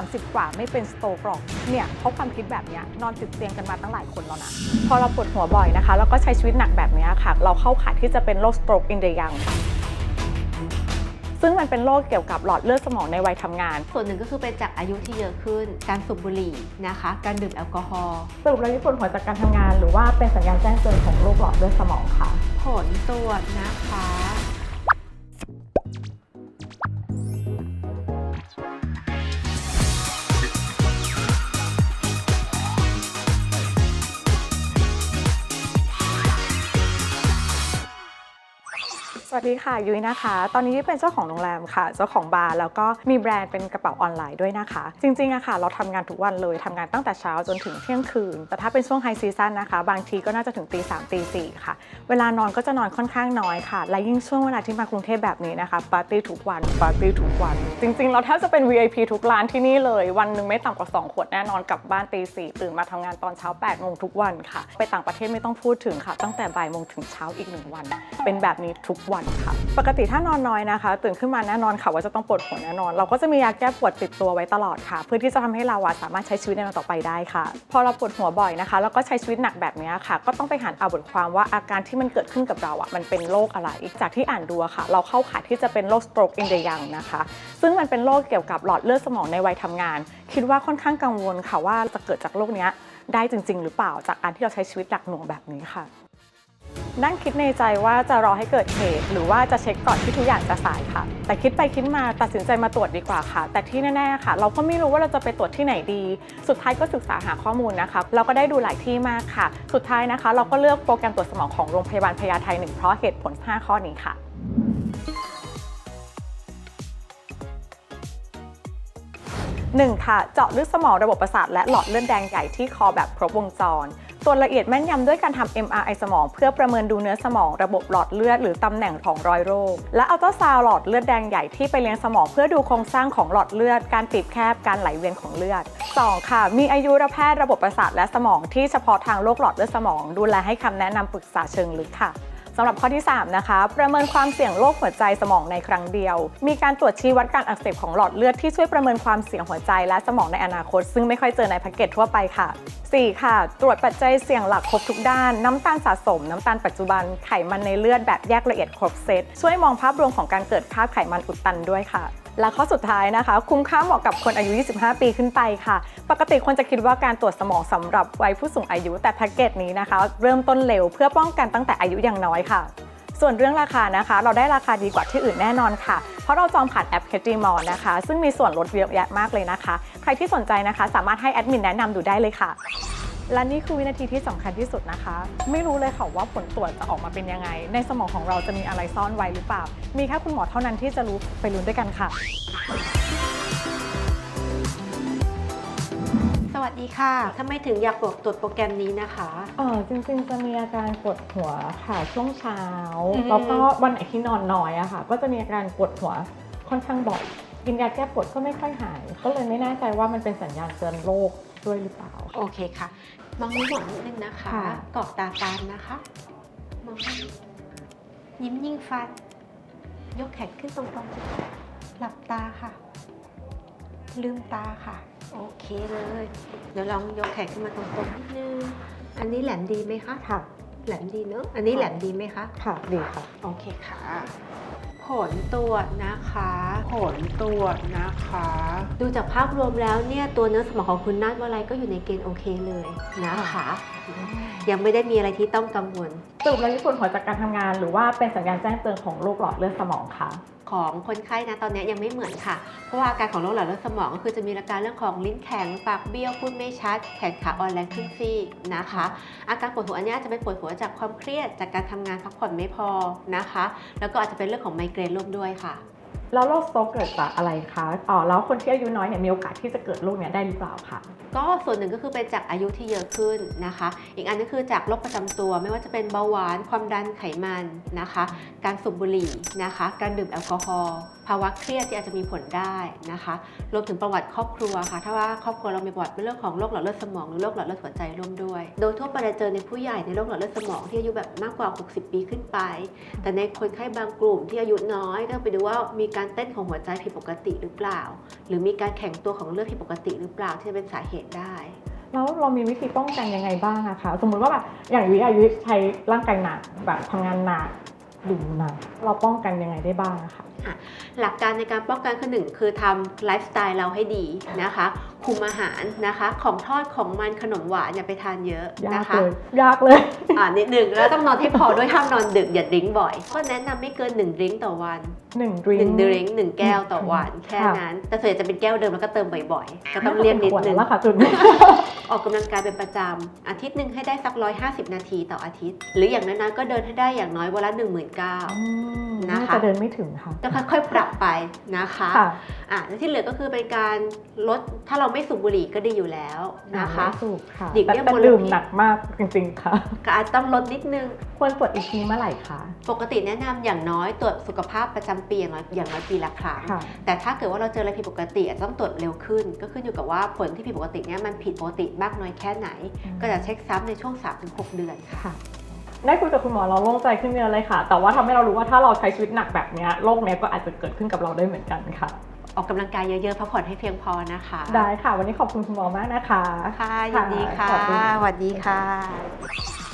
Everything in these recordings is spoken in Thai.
30 กว่าไม่เป็นสโตรกหรอกเนี่ยเพราะความคิดแบบเนี้ยนอนติดเตียงกันมาตั้งหลายคนแล้วนะพอเราปวดหัวบ่อยนะคะแล้วก็ใช้ชีวิตหนักแบบเนี้ยค่ะ เราเข้าข่ายที่จะเป็นโรคสโตรกอินเดียยังซึ่งมันเป็นโรคเกี่ยวกับหลอดเลือดสมองในวัยทำงาน ส่วนหนึ่งก็คือเป็นจากอายุที่เยอะขึ้น การสูบบุหรี่นะคะ การดื่มแอลกอฮอล์สรุปแล้วนี่ปวดหัวจากการทำงาน หรือว่าเป็นสัญญาณแจ้งเตือนของโรคหลอดเลือดสมองค่ะ ผลตรวจนะคะ วัสดีค่ะยุ้ยนะคะ ตอนนี้ยุ้ยเป็นเจ้าของโรงแรมค่ะ เจ้าของบาร์แล้วก็มีแบรนด์เป็นกระเป๋าออนไลน์ด้วยนะคะ จริงๆอะค่ะ เราทำงานทุกวันเลยทำงานตั้งแต่เช้าจนถึงเที่ยงคืน แต่ถ้าเป็นช่วงไฮซีซั่นนะคะ บางทีก็น่าจะถึงตีสามตีสี่ค่ะ เวลานอนก็จะนอนค่อนข้างน้อยค่ะ และยิ่งช่วงเวลาที่มากรุงเทพแบบนี้นะคะปาร์ตี้ทุกวันปาร์ตี้ทุกวัน จริงๆ เราแทบจะเป็น VIP ทุกร้านที่นี่เลย วันหนึ่งไม่ต่ำกว่า 2 ขวดแน่นอนกลับบ้านตีสี่ตื่นมาทำงานตอนเช้า8โมงทุกวันค่ะ ไปต่างประเทศไม่ต้องพูดถึงค่ะ ตั้งแต่บ่ายโมงถึงเช้าอีกหนึ่งวัน เป็นแบบนี้ทุกวันค่ะ ปกติถ้านอนน้อยนะคะ ตื่นขึ้นมาแน่นอนค่ะว่าจะต้องปวดหัวแน่นอน เราก็จะมียาแก้ปวดติดตัวไว้ตลอดค่ะ เพื่อที่จะทำให้เราสามารถใช้ชีวิตในวันต่อไปได้ค่ะ พอเราปวดหัวบ่อยนะคะ แล้วก็ใช้ชีวิตหนักแบบนี้ค่ะ ก็ต้องไปหาอ่านบทความว่าอาการที่มันเกิดขึ้นกับเราอะมันเป็นโรคอะไรจากที่อ่านดูค่ะ เราเข้าข่ายที่จะเป็นโรค stroke in the young นะคะ ซึ่งมันเป็นโรคเกี่ยวกับหลอดเลือดสมองในวัยทำงาน คิดว่าค่อนข้างกังวลค่ะว่าจะเกิดจากโรคเนี้ยได้จริง ๆ หรือเปล่าจากการที่เราใช้ชีวิตหนักหน่วงแบบนี้ค่ะ นั่งคิดในใจว่าจะรอให้เกิดเหตุ หรือว่าจะเช็คก่อนที่ทุกอย่างจะสายค่ะ แต่คิดไปคิดมาตัดสินใจมาตรวจดีกว่าค่ะ แต่ที่แน่ๆค่ะ เราก็ไม่รู้ว่าเราจะไปตรวจที่ไหนดี สุดท้ายก็ศึกษาหาข้อมูลนะคะเราก็ได้ดูหลายที่มากค่ะ สุดท้ายนะคะ เราก็เลือกโปรแกรมตรวจสมองของโรงพยาบาลพญาไทหนึ่งเพราะเหตุผล 5 ข้อนี้ค่ะ 1. ค่ะ เจาะลึกสมองระบบประสาทและหลอดเลือดแดงใหญ่ที่คอแบบครบวงจร ตรวจละเอียดแม่นยำด้วยการทำ MRI สมอง เพื่อประเมินดูเนื้อสมอง ระบบหลอดเลือดหรือตำแหน่งของรอยโรค และอัลตราซาวด์หลอดเลือดแดงใหญ่ที่ไปเลี้ยงสมองเพื่อดูโครงสร้างของหลอดเลือด การตีบแคบการไหลเวียนของเลือด 2. ค่ะ มีอายุรแพทย์ระบบประสาทและสมองที่เฉพาะทางโรคหลอดเลือดสมอง ดูแลให้คำแนะนำปรึกษาเชิงลึกค่ะ สำหรับข้อที่ 3 นะคะ ประเมินความเสี่ยงโรคหัวใจสมองในครั้งเดียว มีการตรวจชี้วัดการอักเสบของหลอดเลือดที่ช่วยประเมินความเสี่ยงหัวใจและสมองในอนาคต ซึ่งไม่ค่อยเจอในแพ็กเกจทั่วไปค่ะ 4. ค่ะ ตรวจปัจจัยเสี่ยงหลักครบทุกด้าน น้ำตาลสะสม น้ำตาลปัจจุบัน ไขมันในเลือดแบบแยกละเอียดครบเซต ช่วยมองภาพรวมของการเกิดคาบไขมันอุดตันด้วยค่ะและข้อสุดท้ายนะคะ คุ้มค่าเหมาะกับคนอายุ 25 ปีขึ้นไปค่ะ ปกติคนจะคิดว่าการตรวจสมองสำหรับวัยผู้สูงอายุแต่แพ็กเกจนี้นะคะ เริ่มต้นเร็วเพื่อป้องกันตั้งแต่อายุยังน้อยค่ะ ส่วนเรื่องราคานะคะ เราได้ราคาดีกว่าที่อื่นแน่นอนค่ะ เพราะเราจองผ่านแอป k ค t มอลนะคะ ซึ่งมีส่วนลดเยอะแยะมากเลยนะคะ ใครที่สนใจนะคะ สามารถให้แอดมินแนะนำดูได้เลยค่ะ และนี่คือวินาทีที่สำคัญที่สุดนะคะ ไม่รู้เลยค่ะว่าผลตรวจจะออกมาเป็นยังไง ในสมองของเราจะมีอะไรซ่อนไว้หรือเปล่า มีแค่คุณหมอเท่านั้นที่จะรู้ไปลุ้นด้วยกันค่ะ สวัสดีค่ะทำไมถึงอยากตรวจตรวจโปรแกรมนี้นะคะ เออจริงๆ จะมีอาการปวดหัวค่ะช่วงเช้าอืมแล้วก็วันไหนที่นอนน้อยอะค่ะ ก็จะมีอาการปวดหัวค่อนข้างบ่อยกินยาแก้ปวดก็ไม่ค่อยหาย ก็เลยไม่แน่ใจว่ามันเป็นสัญญาณเตือนโรคด้วยหรือเปล่า โอเคค่ะ มองนิ้วหมอนนิดนึงนะคะค่ะ กรอกตาตามนะคะมองเข้ายิ้มยิ่งฟัน ยกแขนขึ้นตรงๆหลับตาค่ะ ลืมตาค่ะ โอเคเลย เดี๋ยวลองยกแขนขึ้นมาตรงๆนิดนึงอันนี้แหลมดีไหมคะค่ะ แหลมดีเนอะอันนี้แหลมดีไหมคะ ค่ะ ดีค่ะ โอเคค่ะผ ลตรวจนะคะผลตรวจนะคะ ดูจากภาพรวมแล้วเนี่ยตัวเนื้อสมองของคุณนาฏวลัยก็อยู่ในเกณฑ์โอเคเลยนะคะ ยังไม่ได้มีอะไรที่ต้องกังวลสรุปแล้วนี่ปวดหัวจากการทำงาน หรือว่าเป็นสัญญาณแจ้งเตือนของโรคหลอดเลือดสมองค่ะ ของคนไข้นะตอนนี้ยังไม่เหมือนค่ะ เพราะว่าอาการของโรคหลอดเลือดสมองก็คือจะมีอาการเรื่องของลิ้นแข็งปากเบี้ยวพูดไม่ชัด แขนขาอ่อนแรงครึ่งซีกนะคะ อาการปวดหัวอันนี้จะเป็นปวดหัวจากความเครียดจากการทำงานพักผ่อนไม่พอนะคะ แล้วก็อาจจะเป็นเรื่องของไมเกรนร่วมด้วยค่ะแล้วโรคสโตรกเกิดจากอะไรคะอ๋อแล้วคนที่อายุน้อยเนี่ยมีโอกาสที่จะเกิดโรคเนี้ยได้หรือเปล่าคะ ก็ส่วนหนึ่งก็คือเป็นจากอายุที่เยอะขึ้นนะคะ อีกอันก็คือจากโรคประจำตัว ไม่ว่าจะเป็นเบาหวานความดันไขมันนะคะ การสูบบุหรี่นะคะ การดื่มแอลกอฮอล์ภาวะเครียดที่อาจจะมีผลได้นะคะรวมถึงประวัติครอบครัวค่ะ ถ้าว่าครอบครัวเรามีประวัติเรื่องของโรคหลอดเลือดสมองหรือโรคหลอดเลือดหัวใจร่วมด้วย โดยทั่วไปเราเจอในผู้ใหญ่ในโรคหลอดเลือดสมองที่อายุแบบมากกว่า 60 ปีขึ้นไป แต่ในคนไข้บางกลุ่มที่อายุน้อยก็ไปดูว่ามีการเต้นของหัวใจผิดปกติหรือเปล่า หรือมีการแข็งตัวของเลือดผิดปกติหรือเปล่าที่จะเป็นสาเหตุได้ แล้วเรามีวิธีป้องกันยังไงบ้างอะคะสมมุติว่าแบบอย่างยุ้ยอายุใช้ร่างกายหนักแบบทำงานหนักดื่มหนักเราป้องกันยังไงได้บ้างอะคะ หลักการในการป้องกันคือหนึ่งคือทำไลฟ์สไตล์เราให้ดีนะคะ คุมอาหารนะคะ ของทอดของมันขนมหวานอย่าไปทานเยอะยากนะคะเลยยากเลยอ่านิดหนึ่งแล้วต้องนอนให้พอด้วยห้ามนอนดึกอย่าดริ้งบ่อย ก็แนะนำไม่เกิน1ดริ้งต่อวันหนึ่งดริงหนึ่งดริ้งหนึ่งแก้วต่อวันแค่ค่ะนั้น แต่ส่วนใหญ่จะเป็นแก้วเดิมแล้วก็เติมบ่อยๆ ก็ต้องเลี่ยงนิดนึงแล้วค่ะจุดนี้ออกกำลังกายเป็นประจำอาทิตย์หนึ่งให้ได้สัก150นาทีต่ออาทิตย์ หรืออย่างน้อยๆก็เดินให้ได้อย่างน้อยวันละ1 9 0 0 0อืมนะคะน่าจะเดินไม่ถึงค่ะก็ค่อยๆปรับไปนะคะค่ะอะแล้วที่เหลือก็คือเป็นการลดถ้าเราไม่สูบบุหรี่ก็ดีอยู่แล้วนะคะสูบค่ะหลีกแต่เลี่ยงแต่มลพิษดื่มหนักมากจริงๆค่ะก็อาจจะต้องลดนิดนึงควรตรวจอีกทีเมื่อไหร่คะปกติแนะนำอย่างน้อยตรวจสุขภาพประจำปีอย่างน้อยอย่างน้อยปีละครั้งค่ะแต่ถ้าเกิดว่าเราเจออะไรผิดปกติอาจจะต้องตรวจเร็วขึ้น ก็ขึ้นอยู่กับว่าผลที่ผิดปกติเนี้ยมันผิดปกติมากน้อยแค่ไหน ก็จะเช็คซ้ำในช่วง3-6เดือนค่ะค่ะ ได้คุยกับคุณหมอเราโล่งใจขึ้นเยอะเลยค่ะ แต่ว่าทำให้เรารู้ว่าถ้าเราใช้ชีวิตหนักแบบเนี้ยโรคเนี้ยก็อาจจะเกิดขึ้นกับเราได้เหมือนกันค่ะ ออกกำลังกายเยอะๆพักผ่อนให้เพียงพอนะคะ ได้ค่ะ วันนี้ขอบคุณคุณหมอมากนะคะ ค่ะยินดีค่ะสวัสดีสวัสดีค่ะ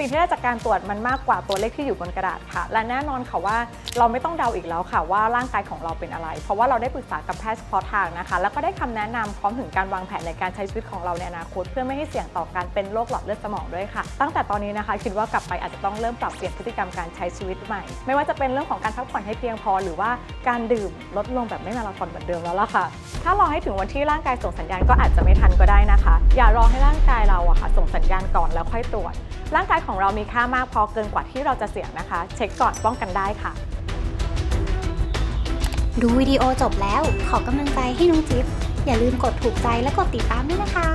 สิ่งที่ได้จากการตรวจมันมากกว่าตัวเลขที่อยู่บนกระดาษค่ะ และแน่นอนค่ะว่าเราไม่ต้องเดาอีกแล้วค่ะว่าร่างกายของเราเป็นอะไร เพราะว่าเราได้ปรึกษากับแพทย์เฉพาะทางนะคะ แล้วก็ได้คำแนะนำพร้อมถึงการวางแผนในการใช้ชีวิตของเราในอนาคต เพื่อไม่ให้เสี่ยงต่อการเป็นโรคหลอดเลือดสมองด้วยค่ะ ตั้งแต่ตอนนี้นะคะ คิดว่ากลับไปอาจจะต้องเริ่มปรับเปลี่ยนพฤติกรรมการใช้ชีวิตใหม่ ไม่ว่าจะเป็นเรื่องของการพักผ่อนให้เพียงพอ หรือว่าการดื่มลดลงแบบไม่มาราธอนเหมือนเดิมแล้วล่ะค่ะ ถ้ารอให้ถึงวันที่ร่างกายส่งสัญญาณก็อาจจะไม่ทันก็ได้นะคะ อย่ารอให้ร่างกายเราอะค่ะ ส่งสัญญาณก่อนแล้วค่อยตรวจ ร่างกายของเรามีค่ามากพอเกินกว่าที่เราจะเสี่ยงนะคะ เช็คก่อนป้องกันได้ค่ะ ดูวิดีโอจบแล้ว ขอกำลังใจให้น้องจิ๊บอย่าลืมกดถูกใจและกดติดตามด้วยนะคะ